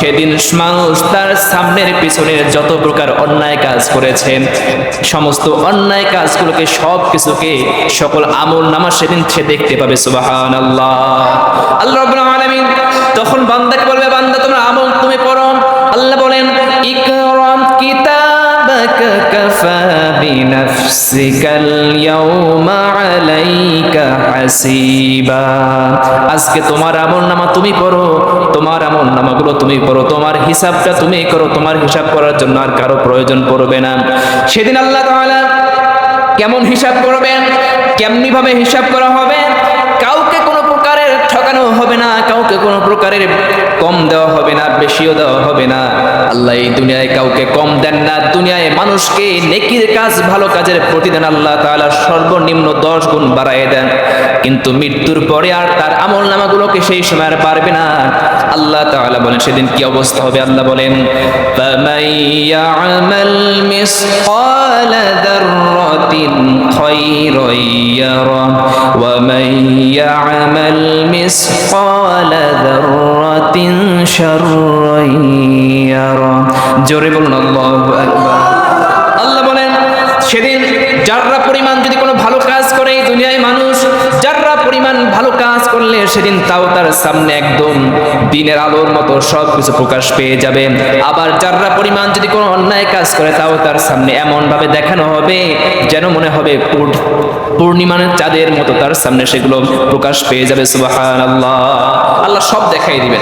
সেদিন মানুষ তার সামনের পিছনের যত প্রকার অন্যায় কাজ করেছে সমস্ত অন্যায় কাজগুলোকে সব কিছুকে সকল আমল নামা সেদিন সে দেখতে পাবে সুবাহান আল্লাহ আল্লাহ আলামিন তখন বান্দাকে বলবে, বান্দা, তোমার আমল তুমি পড়ো। আল্লাহ বলেন ইকরাম কিতাবাকা কাফা বিনাফসিকাল ইয়াউমা আলাইকা হাসিবা আজকে তোমার আমল নামা তুমি পড়ো তোমার আমল নামাগুলো তুমি পড়ো তোমার হিসাবটা তুমি করো, তোমার হিসাব করার জন্য আর কারও প্রয়োজন পড়বে না। সেদিন আল্লাহ তাআলা কেমন হিসাব করবেন কেমনি ভাবে হিসাব করা হবে, কাউকে কোনো প্রকারের ঠকানো হবে না, কাউকে কোনো প্রকারের কম দেওয়া হবে না, বেশিও দেওয়া হবে না। আল্লাহ এই দুনিয়ায় কাউকে কম দেন না। দুনিয়ায় মানুষকে নেকির কাজ, ভালো কাজের প্রতিদান আল্লাহ তাআলা সর্বনিম্ন দশ গুণ বাড়ায় দেন। কিন্তু মৃত্যুর পরে আর তার আমল নামাগুলোকে সেই সময় আর পারবে না। আল্লাহ তাআলা বলেন, সেদিন কি অবস্থা হবে? আল্লাহ বলেন وَمَن يَعْمَلْ مِثْقَالَ ذَرَّةٍ شَرًّا يَرَهُ জোরে বলুন আল্লাহু আকবার আল্লাহ বলেন সেদিন যাররা পরিমাণ যদি কোনো ভালো কাজ করে এই দুনিয়ায় মানুষ যাররা পরিমাণ ভালো কাজ করলে সেদিন তাও তার সামনে একদম দিনের আলোর মতো সব কিছু প্রকাশ পেয়ে যাবে। আবার যারা পরিমাণ যদি কোনো অন্যায় কাজ করে, তাও তার সামনে এমন ভাবে দেখানো হবে, যেন মনে হবে পূর্ণ- পূর্ণিমার চাঁদের মতো তার সামনে সেগুলো প্রকাশ পেয়ে যাবে। সুবাহ আল্লাহ আল্লাহ সব দেখাই দিবেন।